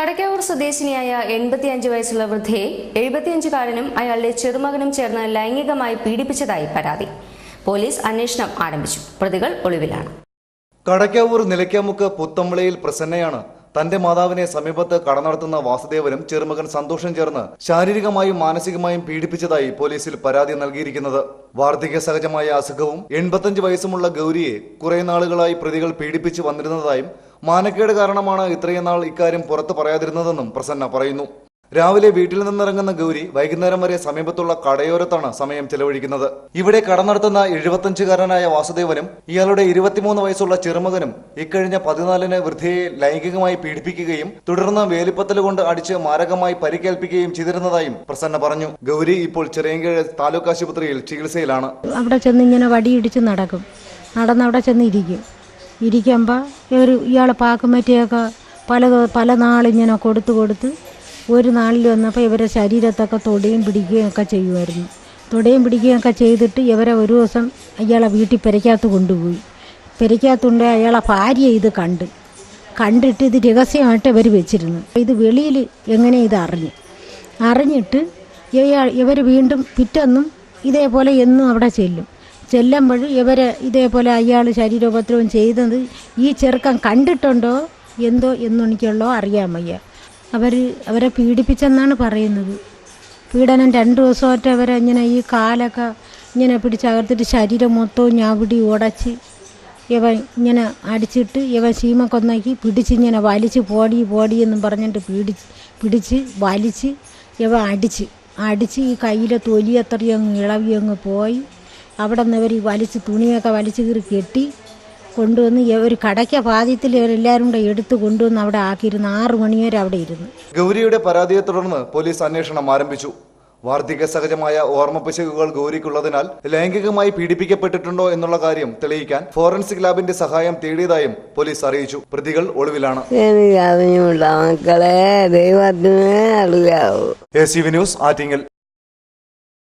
കടക്കാവൂർ സ്വദേശിനിയായ എൺപത്തിയഞ്ച് വയസ്സുള്ള വൃദ്ധയെ എഴുപത്തിയഞ്ചുകാരനും അയാളുടെ ചെറുമകനും ചേർന്ന് ലൈംഗികമായി പീഡിപ്പിച്ചതായി പരാതി. പോലീസ് അന്വേഷണം ആരംഭിച്ചു. പ്രതികൾ ഒളിവിലാണ്. കടക്കാവൂർ നിലയ്ക്കാമുക്ക് പുത്തമ്പളയിൽ പ്രസന്നയാണ് തന്റെ മാതാവിനെ സമീപത്ത് കട നടത്തുന്ന വാസുദേവനും ചെറുമകൻ സന്തോഷം ചേർന്ന് ശാരീരികമായും മാനസികമായും പീഡിപ്പിച്ചതായി പോലീസിൽ പരാതി നൽകിയിരിക്കുന്നത്. വാർദ്ധക്യ സഹജമായ അസുഖവും എൺപത്തഞ്ച് വയസ്സുമുള്ള ഗൗരിയെ കുറെ നാളുകളായി പ്രതികൾ പീഡിപ്പിച്ചു വന്നിരുന്നതായും മാനക്കേട് കാരണമാണ് ഇത്രയും നാൾ ഇക്കാര്യം പുറത്തു പറയാതിരുന്നതെന്നും പ്രസന്ന പറയുന്നു. രാവിലെ വീട്ടിൽ നിന്നിറങ്ങുന്ന ഗൗരി വൈകുന്നേരം വരെ സമീപത്തുള്ള കടയോരത്താണ് സമയം ചെലവഴിക്കുന്നത്. ഇവിടെ കട നടത്തുന്ന എഴുപത്തഞ്ചുകാരനായ വാസുദേവനും ഇയാളുടെ ഇരുപത്തിമൂന്ന് വയസ്സുള്ള ചെറുമകനും ഇക്കഴിഞ്ഞ പതിനാലിന് വൃദ്ധയെ ലൈംഗികമായി പീഡിപ്പിക്കുകയും തുടർന്ന് വേലിപ്പത്തൽ കൊണ്ട് അടിച്ച് മാരകമായി പരിക്കേൽപ്പിക്കുകയും ചെയ്തിരുന്നതായും പ്രസന്ന പറഞ്ഞു. ഗൗരി ഇപ്പോൾ ചെറിയങ്കിഴ താലൂക്ക് ആശുപത്രിയിൽ ചികിത്സയിലാണ്. അവിടെ ചെന്ന് ഇങ്ങനെ വടിയിടിച്ച് നടക്കും. നടന്ന് അവിടെ ചെന്ന് ഇരിക്കും. ഇരിക്കുമ്പോൾ ഇയാളെ പാക്കുമറ്റിയൊക്കെ പല പല നാളിങ്ങനെ കൊടുത്ത് കൊടുത്ത് ഒരു നാളിൽ വന്നപ്പോൾ ഇവരെ ശരീരത്തൊക്കെ തൊടയും പിടിക്കുകയും ഒക്കെ ചെയ്യുമായിരുന്നു. തൊടയും പിടിക്കുകയും ഒക്കെ ചെയ്തിട്ട് ഇവരെ ഒരു ദിവസം അയാളെ വീട്ടിൽ പെരയ്ക്കകത്ത് കൊണ്ടുപോയി. പെരയ്ക്കകത്തുണ്ട് അയാളെ ഭാര്യ ഇത് കണ്ട്. കണ്ടിട്ട് ഇത് രഹസ്യമായിട്ട് ഇവർ വെച്ചിരുന്നു. ഇത് വെളിയിൽ എങ്ങനെ ഇത് അറിഞ്ഞു? അറിഞ്ഞിട്ട് ഇയാൾ ഇവർ വീണ്ടും പിറ്റെന്നും ഇതേപോലെ എന്നും അവിടെ ചെല്ലും. ചെല്ലുമ്പോൾ ഇവരെ ഇതേപോലെ അയാൾ ശരീരോപദ്രവം ചെയ്തത് ഈ ചെറുക്കം കണ്ടിട്ടുണ്ടോ? എന്തോ എന്നെനിക്കുള്ളോ അറിയാൻ അവർ അവരെ പീഡിപ്പിച്ചെന്നാണ് പറയുന്നത്. പീഡനം രണ്ട് ദിവസമായിട്ട് അവരെ ഇങ്ങനെ ഈ കാലൊക്കെ ഇങ്ങനെ പിടിച്ചകർത്തിട്ട് ശരീരം മൊത്തവും ഞാവിടി ഉടച്ച് ഇവൻ ഇങ്ങനെ അടിച്ചിട്ട് ഇവൻ കൊന്നാക്കി പിടിച്ചിങ്ങനെ വലിച്ച് പോടി പോടി എന്നും പറഞ്ഞിട്ട് പിടിച്ച് പിടിച്ച് വലിച്ച് ഇവ അടിച്ച് അടിച്ച് ഈ കയ്യിലെ തൊലി അത്രയും അങ്ങ് ഇളവി അങ്ങ് പോയി. അവിടെ നിന്ന് ഇവർ വലിച്ച് തുണിയൊക്കെ വലിച്ച് കീറി കെട്ടി കൊണ്ടുവന്ന് ഒരു കടയ്ക്ക പാദ്യത്തിൽ എല്ലാവരും കൂടെ എടുത്ത് കൊണ്ടുവന്ന് അവിടെ ആക്കിയിരുന്നു ആറു മണിവരെ അവിടെ ഇരുന്നു. ഗൗരിയുടെ പരാതിയെ തുടർന്ന് പോലീസ് അന്വേഷണം ആരംഭിച്ചു. വാർദ്ധക്യ സഹജമായ ഓർമ്മപ്പിശകുകൾ ഗൗരിക്കുള്ളതിനാൽ ലൈംഗികമായി പീഡിപ്പിക്കപ്പെട്ടിട്ടുണ്ടോ എന്നുള്ള കാര്യം തെളിയിക്കാൻ ഫോറൻസിക് ലാബിന്റെ സഹായം തേടിയതായും പോലീസ് അറിയിച്ചു. പ്രതികൾ ഒളിവിലാണ്. A C V news Attingal.